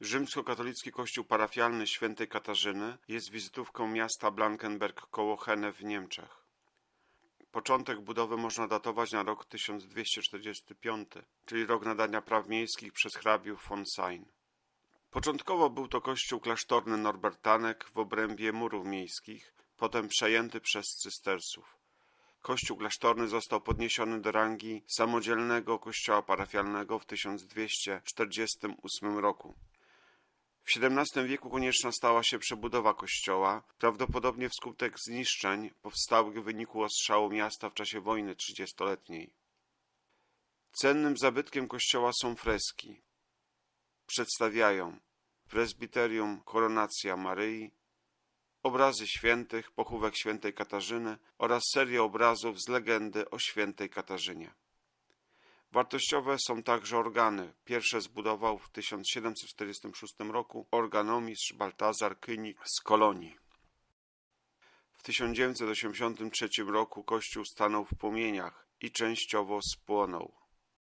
Rzymskokatolicki kościół parafialny świętej Katarzyny jest wizytówką miasta Blankenberg koło Henne w Niemczech. Początek budowy można datować na rok 1245, czyli rok nadania praw miejskich przez hrabiów von Sayn. Początkowo był to kościół klasztorny Norbertanek w obrębie murów miejskich, potem przejęty przez cystersów. Kościół klasztorny został podniesiony do rangi samodzielnego kościoła parafialnego w 1248 roku. W XVII wieku konieczna stała się przebudowa kościoła, prawdopodobnie wskutek zniszczeń powstałych w wyniku ostrzału miasta w czasie wojny trzydziestoletniej. Cennym zabytkiem kościoła są freski. Przedstawiają prezbiterium Koronacja Maryi, obrazy świętych, pochówek świętej Katarzyny oraz serię obrazów z legendy o świętej Katarzynie. Wartościowe są także organy. Pierwsze zbudował w 1746 roku organomistrz Baltazar Kynik z Kolonii. W 1983 roku kościół stanął w płomieniach i częściowo spłonął.